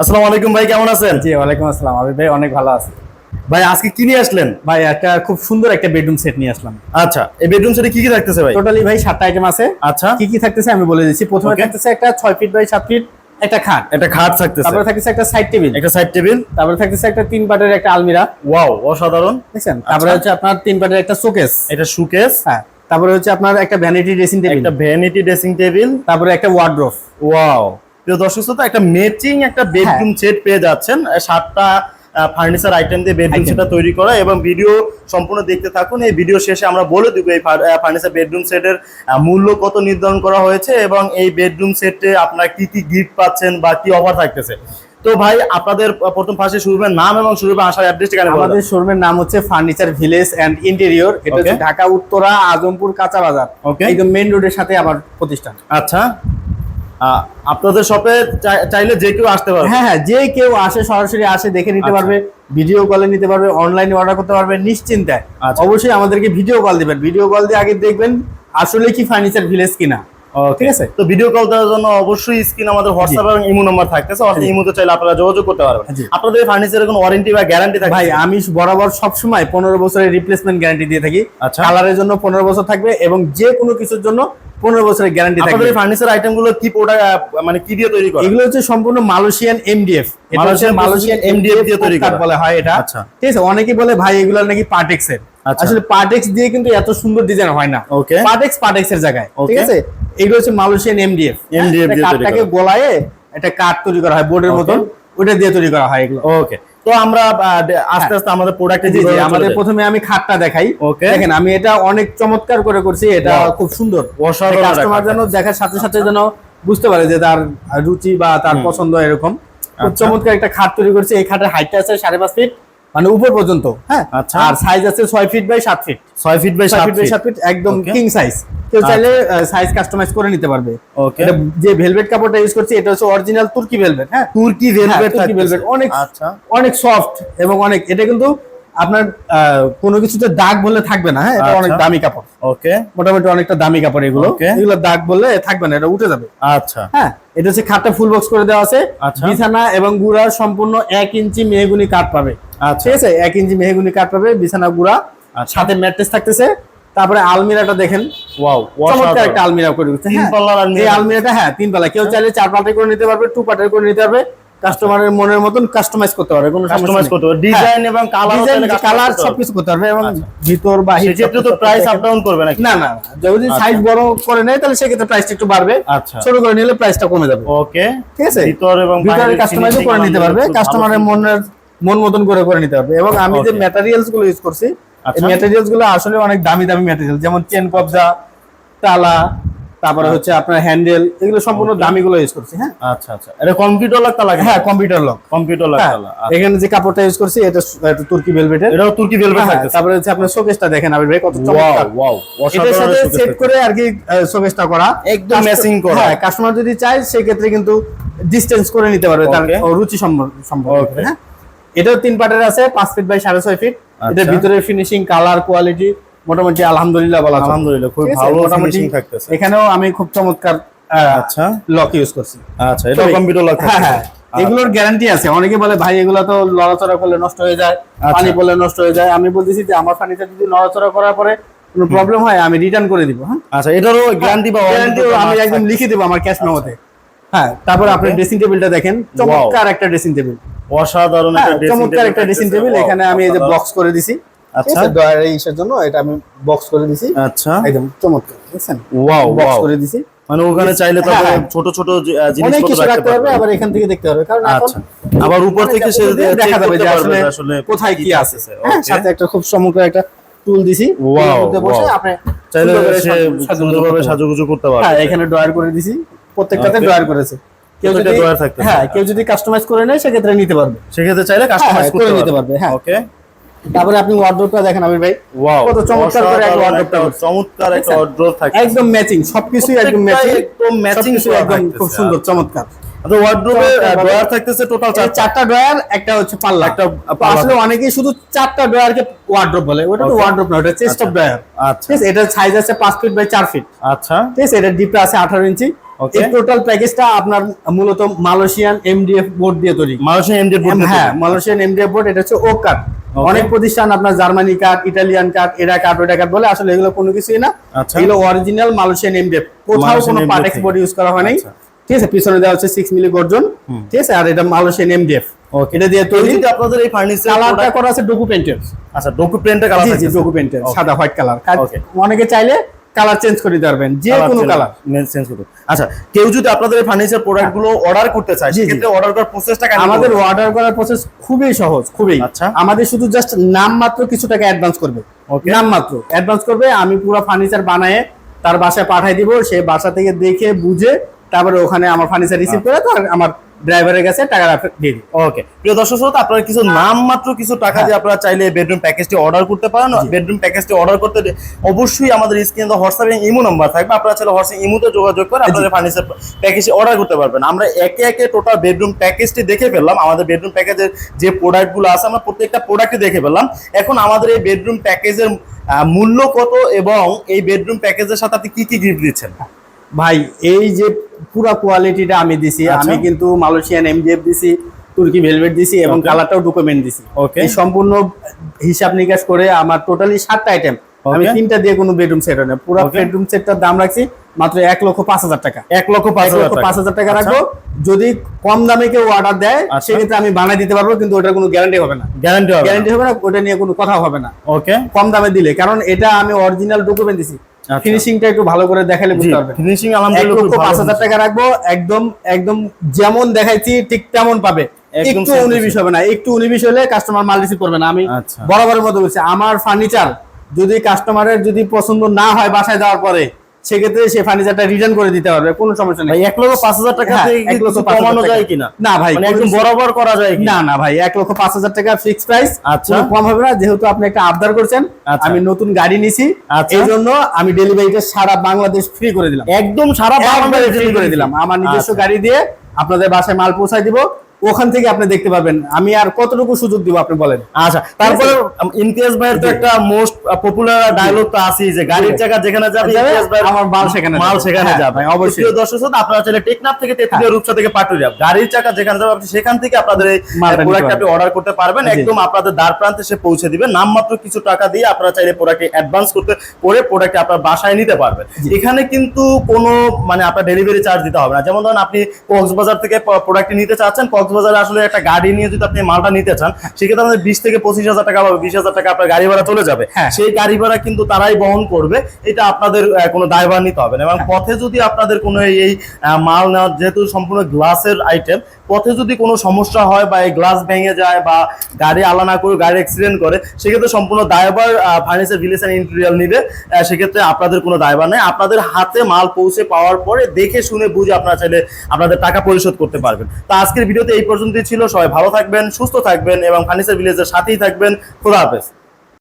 আসসালামু আলাইকুম ভাই কেমন আছেন? জি ওয়ালাইকুম আসসালাম। আবির ভাই অনেক ভালো আছে। ভাই আজকে কি নিয়ে আসলেন? ভাই একটা খুব সুন্দর একটা বেডরুম সেট নিয়ে আসলাম। আচ্ছা এই বেডরুম সেটে কি কি থাকতেছে ভাই? টোটালি ভাই সাতটা আইটেম আছে। আচ্ছা। কি কি থাকতেছে আমি বলে দিচ্ছি। প্রথমে থাকতেছে একটা ছয় ফিট বাই সাত ফিট একটা খাট। একটা খাট থাকতেছে। তারপরে থাকতেছে একটা সাইড টেবিল একটা সাইড টেবিল তারপরে থাকতেছে একটা তিন পাটের একটা আলমিরা। ওয়াও অসাধারণ। দেখছেন? তারপরে হচ্ছে আপনার তিন পাটের একটা শোকেস এটা শোকেস হ্যাঁ। তারপরে হচ্ছে আপনার একটা ভ্যানিটি ড্রেসিং টেবিল একটা ভ্যানিটি ড্রেসিং টেবিল তারপরে একটা ওয়ার্ড্রোফ ওয়াও প্রিয় দর্শক শ্রোতা একটা ম্যাচিং একটা বেডরুম সেট পেয়ে যাচ্ছেন। সাতটা ফার্নিচার আইটেম দিয়ে বেডরুম। সেটটা তৈরি করা এবং ভিডিও সম্পূর্ণ দেখতে থাকুন। এই ভিডিও শেষে আমরা বলে দিব এই ফার্নিচার বেডরুম সেটের মূল্য কত নির্ধারণ করা হয়েছে এবং এই বেডরুম সেটে আপনারা কি কি গিফট পাচ্ছেন বা কি অফার থাকতেছে। তো ভাই আপনাদের প্রথম ফার্স্টে শুরুবের নাম এবং শুরুবের আসার অ্যাড্রেসটা কেন আমাদের শোরুমের নাম হচ্ছে ফার্নিচার ভিলেজ এন্ড ইন্টেরিয়র এটা হচ্ছে ঢাকা উত্তরা আজমপুর কাঁচা বাজার। Okay. একদম মেইন রোডের সাথে আমার প্রতিষ্ঠান। আচ্ছা। আপনাদের শপে চাইলে যে কেউ আসতে পারবে হ্যাঁ হ্যাঁ যে কেউ আসে সরাসরি আসে দেখে নিতে আচ্ছা। পারবে ভিডিও কলে নিতে পারবে অনলাইনে অর্ডার করতে পারবে নিশ্চিন্তায় আচ্ছা। অবশ্যই আমাদেরকে ভিডিও কল দিবেন ভিডিও কল দিয়ে আগে দেখবেন আসলে কি ফার্নিচার ভিলেজ কিনা ঠিক আছে? তো ভিডিও কল দেওয়ার জন্য অবশ্যই স্ক্রিন আমাদের হোয়াটসঅ্যাপ এবং ইমো নাম্বার থাকতেছে। অর্থাৎ ইমোতে চাইলে আপনারা যোগাযোগ করতে পারবেন। আপনাদের ফার্নিচারের কোনো ওয়ারেন্টি বা গ্যারান্টি থাকে ভাই আমি বরাবর সব সময় পনেরো বছরের রিপ্লেসমেন্ট গ্যারান্টি দিয়ে থাকি। আচ্ছা। কালারের জন্য পনেরো বছর থাকবে এবং যে কোনো কিছুর জন্য পনেরো বছরের গ্যারান্টি আপনাদের ফার্নিচার আইটেমগুলো কি প্রোডাক্ট মানে কি দিয়ে তৈরি করা? এগুলো হচ্ছে সম্পূর্ণ Malaysian MDF Malaysian Malaysian MDF দিয়ে তৈরি করা। বলা হয় এটা। আচ্ছা। ঠিক আছে অনেকেই বলে ভাই এগুলো নাকি পার্টেক্স এর আচ্ছা। আসলে পার্টেক্স দিয়ে কিন্তু এত সুন্দর ডিজাইন হয় না. পার্টেক্স পার্টেক্স এর জায়গায়। ঠিক আছে? এগুলো হচ্ছে মালয়েশিয়ান এমডিএফ কাঠটাকে করা। একটা কাঠ তৈরি করা হয় বোর্ডের মতন। ওটা দিয়ে তৈরি করা হয় এগুলো। ওকে তো আমরা আস্তে আস্তে আমাদের প্রোডাক্টে জি আমাদের প্রথমে আমি খাটটা দেখাই। Okay. দেখেন আমি এটা অনেক চমৎকার করে করছি এটা খুব সুন্দর। অসাধারণ কাস্টমার যেন দেখার সাথে সাথে যেন বুঝতে পারে যে তার রুচি বা তার পছন্দ এরকম। খুব আচ্ছা। চমৎকার একটা খাট তৈরি করছে। এই খাটের হাইটটা আছে সাড়ে পাঁচ ফিট মানে উপর পর্যন্ত হ্যাঁ? আচ্ছা। আর সাইজ আছে ছয় ফিট বাই সাত ফিট ছয় ফিট বাই সাত ফিট বাই ফিট সাত ফিট একদম কিং সাইজ কেউ আচ্ছা। চাইলে সাইজ কাস্টমাইজ করে নিতে পারবে। ওকে যে ভেলভেট কাপড়টা ইউজ করছি এটা হচ্ছে অরিজিনাল তুর্কি ভেলভেট হ্যাঁ? তুর্কি ভেলভেট তুর্কি ভেলভেট অনেক আচ্ছা। অনেক সফট এবং অনেক এটা কিন্তু আপনার কোনো কিছুতে দাগ বললে থাকবে না হ্যাঁ? এটা আচ্ছা। অনেক দামি কাপড়। ওকে। মোটামুটি অনেকটা দামি কাপড় এগুলো। এগুলো দাগ বললে থাকবে না এটা উঠে যাবে। আচ্ছা। হ্যাঁ এটা হচ্ছে খাটটা ফুল বক্স করে দেওয়া আছে। আচ্ছা। বিছানা এবং গুড়া সম্পূর্ণ এক ইঞ্চি মেহগুনি কাঠ পাবে। আচ্ছা। ঠিক আছে? এক ইঞ্চি মেহগুনি কাঠ পাবে বিছানা গুড়া আচ্ছা। সাথে ম্যাট্রেস থাকতেছে। তারপরে আলমিরাটা দেখেন। ওয়াও চমৎকার একটা আলমিরা করে দিচ্ছে তিন হ্যাঁ। পাল্লার আলমিরা। এই আলমিরাটা হ্যাঁ তিন পাল্লা। কেউ চাইলে চার পাল্টা করে নিতে পারবে টু পার্টের করে নিতে পারবে। কাস্টমারের মনের মতন কাস্টমাইজ করতে পারবে কোনো কাস্টমাইজ করতে পারবে। ডিজাইন এবং কালার কালার সবকিছু করতে পারবে। এবং আচ্ছা। ভিতর বাহির সেক্ষেত্রে তো প্রাইস আপ ডাউন করবে নাকি? না না যদি আচ্ছা। সাইজ বড় করে নেয় তাহলে সেক্ষেত্রে প্রাইসটা একটু বাড়বে। আচ্ছা। ছোট করে নিলে প্রাইসটা কমে যাবে। ওকে ঠিক আছে? ভিতর এবং ভিতরে কাস্টমাইজও finishing করে নিতে পারবে। কাস্টমারের মনের মন মতন করে করে নিতে পারবে। এবং আমি যে. ম্যাটেরিয়ালসগুলো ইউজ করছি এই আচ্ছা। ম্যাটেরিয়ালসগুলো আসলে অনেক দামি দামি ম্যাটেরিয়াল যেমন চেন কবজা তালা তারপরে হচ্ছে আপনার হ্যান্ডেল এগুলো সম্পূর্ণ দামি গুলো ইউজ করছি হ্যাঁ? আচ্ছা আচ্ছা। এটা কম্পিউটার লাগতা লাগে? হ্যাঁ কম্পিউটার লক কম্পিউটার হ্যাঁ লাগতা এখানে যে কাপড়টা ইউজ করছি এটা এটা তুর্কি ভেলভেটের এটাও তুর্কি ভেলভেট হ্যাঁ, থাকতেছে। তারপরে হচ্ছে আপনার শোকেসটা দেখেন আবির ভাই কত চমৎকার। ওয়াও এটার সাথে সেট করে আর কি শোকেসটা করা। একদম matching করা। হ্যাঁ কাস্টমার যদি চায় সেক্ষেত্রে কিন্তু ডিসটেন্স করে নিতে পারবে তার রুচি সম্পর্ক. হ্যাঁ? এটাও তিন পার্টের আছে পাঁচ ফিট বাই সাড়ে ছয় ফিট আচ্ছা। এটার ভিতরে ফিনিশিং কালার কোয়ালিটি মোটামুটি আলহামদুলিল্লাহ বলা আলহামদুলিল্লাহ খুব ভালো মোটামুটি থাকতেছে। এখানেও আমি খুব চমৎকার আচ্ছা। লক ইউজ করছি। আচ্ছা এটা কম্পিউটার লাগ হ্যাঁ হ্যাঁ। এগুলোর গ্যারান্টি আছে। অনেকে বলে ভাই এগুলো তো লড়াচড়া করলে নষ্ট হয়ে যায় আচ্ছা। পানি পড়লে নষ্ট হয়ে যায়। আমি বলতেছি যে আমার ফার্নিচার যদি নড়াচড়া করার পরে কোনো প্রবলেম হয় আমি রিটার্ন করে দিব হ্যাঁ? আচ্ছা এটারও গ্যারান্টি বা গ্যারান্টি আমি একদম লিখে দেবো আমার ক্যাশ মেমোতে হ্যাঁ তারপর আপনি. ড্রেসিং টেবিলটা দেখেন। চমৎকার একটা ড্রেসিং টেবিল অসাধারণ একটা dressing চমৎকার একটা ড্রেসিং টেবিল এখানে আমি এই যে বক্স করে দিছি। আচ্ছা। ডয়ার ইসের জন্য এটা আমি বক্স করে দিছি। আচ্ছা। একদম চমৎকার দেখছেন? ওয়াও বক্স করে দিছি। মানে ওখানে চাইলে হ্যাঁ, তবে হ্যাঁ। ছোট ছোট জিনিসপত্র রাখতে পারবে আবার এখান থেকে দেখতে পারবে কারণ আচ্ছা। আবার উপর থেকে সে দেখা যাবে যে আসলে কোথায় কি আছে। হ্যাঁ, সাথে একটা খুব চমৎকার একটা টুল দিছি। এর বসে আপনি চাইলে সে সাজু- সাজুগুজু করতে পারবে। হ্যাঁ এখানে ড্রয়ার করে দিছি প্রত্যেকটাতে. ড্রয়ার করেছে। কেউ যদি। হ্যাঁ কেউ যদি কাস্টমাইজ করে নেয় সেক্ষেত্রে নিতে পারবে। সেক্ষেত্রে চাইলে কাস্টমাইজ করে নিতে পারবে, হ্যাঁ। ওকে তারপরে আপনি ওয়ার্ডরোবটা দেখেন আমির ভাই। ওয়াও কত চমৎকার করে একটা করছে। চমৎকার একটা? ওয়ার্ড্রোব থাকে একদম ম্যাচিং সবকিছুই একদম ম্যাচিং একদম ম্যাচিং একদম খুব সুন্দর চমৎকার। আচ্ছা ওয়ার্ড্রোবে ড্রয়ার থাকতেছে টোটাল এই চারটা? ড্রয়ার একটা হচ্ছে পাল্লা। একটা আসলে অনেকেই শুধু চারটা ড্রয়ারকে ওয়ার্ড্রপ বলে ওটা তো Okay. না ওটা চেস্ট অফ ড্রয়ার আচ্ছা। ঠিক আছে এটার সাইজ আছে পাঁচ ফিট বাই চার ফিট আচ্ছা। ঠিক আছে এটার ডিপটা আছে আঠারো ইঞ্চি। Okay. এই টোটাল প্যাকেজটা আপনার মূলত মালয়েশিয়ান এমডিএফ বোর্ড দিয়ে তৈরি। মালয়েশিয়ান এমডিএফ বোর্ড হ্যাঁ মালয়েশিয়ান এমডিএফ বোর্ড এটা হচ্ছে ওক কাঠ Okay. অনেক প্রতিষ্ঠান আপনার জার্মানি কাঠ ইটালিয়ান কাঠ এরা কাঠ ওটা কাঠ বলে আসলে এগুলো কোনো কিছুই না। আচ্ছা। এগুলো অরিজিনাল মালয়েশিয়ান এমডেপ কোথাও কোনো পার্ট এক্সপোর্ট ইউজ করা হয় নাই। আচ্ছা। ঠিক আছে পিছনে দেওয়া হচ্ছে সিক্স মিলি গর্জন। ঠিক আছে আর এটা মালয়েশিয়ান এমডিএফ. এটা দিয়ে তৈরি। আপনাদের এই ফার্নিচার কালারটা করা আছে ডকু পেন্টের আচ্ছা ডকুপেন্টের কালার আছে ডকু পেন্টের সাদা হোয়াইট কালার অনেকে চাইলে কালার চেঞ্জ করে পারবেন যে কোনো কালার চেঞ্জ করতে আচ্ছা কেউ যদি আপনাদের ফার্নিচার প্রোডাক্টগুলো অর্ডার করতে চায়। সেক্ষেত্রে অর্ডার করার প্রসেসটা আমাদের অর্ডার করার প্রসেস খুবই সহজ খুবই আচ্ছা। আমাদের শুধু জাস্ট নাম মাত্র কিছু টাকা অ্যাডভান্স করবে. নাম মাত্র অ্যাডভান্স করবে আমি পুরো ফার্নিচার বানায় তার বাসায় পাঠাই দিব সে বাসা থেকে দেখে বুঝে তারপরে ওখানে আমার ফার্নিচার রিসিভ করে তো আমার ড্রাইভারের কাছে টাকা দিয়ে দিই ওকে প্রিয় দর্শক শ্রোতা আপনারা কিছু নাম মাত্র কিছু টাকা দিয়ে আপনারা চাইলে বেডরুম প্যাকেজটি অর্ডার করতে পারেন। বেডরুম প্যাকেজটি অর্ডার করতে অবশ্যই আমাদের স্ক্রিনে হোয়াটসঅ্যাপ এবং ইমো নাম্বার থাকবে। আপনারা চাইলে হোয়াটসঅ্যাপ ইমোতে যোগাযোগ করে আপনাদের ফার্নিচার প্যাকেজটি অর্ডার করতে পারবেন। আমরা একে একে টোটাল বেডরুম প্যাকেজটি দেখে ফেললাম। আমাদের বেডরুম প্যাকেজের যে প্রোডাক্টগুলো আছে আমরা প্রত্যেকটা প্রোডাক্টই দেখে ফেললাম। এখন আমাদের এই বেডরুম প্যাকেজের মূল্য কত এবং এই বেডরুম প্যাকেজের সাথে আপনি কি কি গিফট দিচ্ছেন? ভাই এই যে পুরো কোয়ালিটিটা আমি দিছি আচ্ছা। আমি কিন্তু মালয়েশিয়ান এমডিএফ দিছি তুর্কি ভেলভেট দিছি এবং কালারটাও ডকুমেন্ট দিছি. এই সম্পূর্ণ হিসাব নিকাশ করে আমার টোটালি সাতটা আইটেম আমি তিনটা দিয়ে কোনো বেডরুম সেট হয় না। পুরো বেডরুম সেটটার দাম রাখছি মাত্র এক লক্ষ পাঁচ হাজার টাকা। এক লক্ষ পাঁচ লক্ষ পাঁচ হাজার টাকা আচ্ছা। রাখব। যদি কম দামে কেউ অর্ডার দেয় আচ্ছা। সেক্ষেত্রে আমি বানাই দিতে পারব কিন্তু ওটার কোনো গ্যারান্টি হবে না। গ্যারান্টি হবে গ্যারান্টি হবে না ওটা নিয়ে কোনো কথা হবে না। ওকে কম দামে দিলে কারণ এটা আমি অরিজিনাল ডকুমেন্ট দিছি। আচ্ছা। ফিনিশিংটা একটু ভালো করে দেখালে বুঝতে পারবেন। ফিনিশিং আলহামদুলিল্লাহ খুব পাঁচ ভালো হাজার টাকা রাখব একদম একদম যেমন দেখাইছি ঠিক তেমন পাবে। একটু উনিবিশ হবে না একটু উনিবিশ হলে কাস্টমার মাল রিসিভ করবে না। আমি আচ্ছা। বরাবরের মতো বলছি আমার ফার্নিচার যদি কাস্টমারের যদি পছন্দ না হয় বাসায় যাওয়ার পরে সেক্ষেত্রে ফার্নিচারটা রিটার্ন করে দিতে পারবে কোনো সমস্যা নেই এক লক্ষ পাঁচ হাজার টাকা হ্যাঁ, এক লক্ষ কমানো যায় কিনা না ভাই, মানে একদম বরাবর করা যায় না না ভাই এক লক্ষ পাঁচ হাজার টাকা ফিক্স প্রাইস আচ্ছা। কম হবে না যেহেতু আপনি একটা আবদার করছেন আচ্ছা। আমি নতুন গাড়ি নিছি আচ্ছা। এই জন্য আমি ডেলিভারিটা সারা বাংলাদেশ ফ্রি করে দিলাম একদম সারা বাংলাদেশ ফ্রি করে দিলাম আমার নিজস্ব আচ্ছা। গাড়ি দিয়ে আপনাদের বাসায় মাল পৌঁছায় দিব ওখান থেকে আপনি দেখতে পাবেন আমি আর কতটুকু সুযোগ দিব আপনি বলেন? আচ্ছা তারপরে ইমতিয়াজ ভাইয়ের তো একটা মোস্ট পপুলার ডায়লগ তো আছেই যে গাড়ির জি। চাকা যেখানে যাবে ইমতিয়াজ ভাই আমার মাল সেখানে মাল সেখানে হ্যাঁ, যাবে অবশ্যই। প্রিয় দর্শক শ্রোতা, আপনারা চাইলে টেকনাফ থেকে তেতুলিয়া রূপসা থেকে পাটুরিয়া গাড়ির চাকা যেখানে যাবে আপনি সেখান থেকে আপনাদের এই প্রোডাক্ট আপনি অর্ডার করতে পারবেন। একদম আপনাদের দ্বার প্রান্তে সে পৌঁছে দিবে নামমাত্র কিছু টাকা দিয়ে আপনারা চাইলে প্রোডাক্ট অ্যাডভান্স করতে করে প্রোডাক্ট আপনার বাসায় নিতে পারবেন। এখানে কিন্তু কোনো মানে আপনার ডেলিভারি চার্জ দিতে হবে না। যেমন ধরুন আপনি কক্সবাজার থেকে প্রোডাক্ট নিতে চাচ্ছেন কক্সবাজারে আসলে একটা গাড়ি নিয়ে যদি আপনি মালটা নিতে চান সেক্ষেত্রে আমাদের বিশ থেকে পঁচিশ হাজার টাকা বা বিশ হাজার টাকা আপনার গাড়ি ভাড়া চলে যাবে। হ্যাঁ। সেই গাড়ি ভাড়া কিন্তু তারাই বহন করবে। এটা আপনাদের কোনো দায়ভার নিতে হবে না। এবং পথে যদি আপনাদের কোনো এই এই, মাল নেওয়ার যেহেতু সম্পূর্ণ গ্লাসের আইটেম পথে যদি কোনো সমস্যা হয় বা এই গ্লাস ভেঙে যায় বা গাড়ি আলা না করে গাড়ি অ্যাক্সিডেন্ট করে সেক্ষেত্রে সম্পূর্ণ দায়ভার ফার্নিচার ভিলেজ অ্যান্ড ইন্টেরিয়াল নিবে। সেক্ষেত্রে আপনাদের কোনো দায়ভার নেই। আপনাদের হাতে মাল পৌঁছে পাওয়ার পরে দেখে শুনে বুঝে আপনারা চাইলে আপনাদের টাকা পরিশোধ করতে পারবেন। তো আজকের ভিডিওতে এই পর্যন্তই ছিল। সবাই ভালো থাকবেন, সুস্থ থাকবেন এবং ফার্নিচার ভিলেজের সাথেই থাকবেন। খোদা হাফেজ।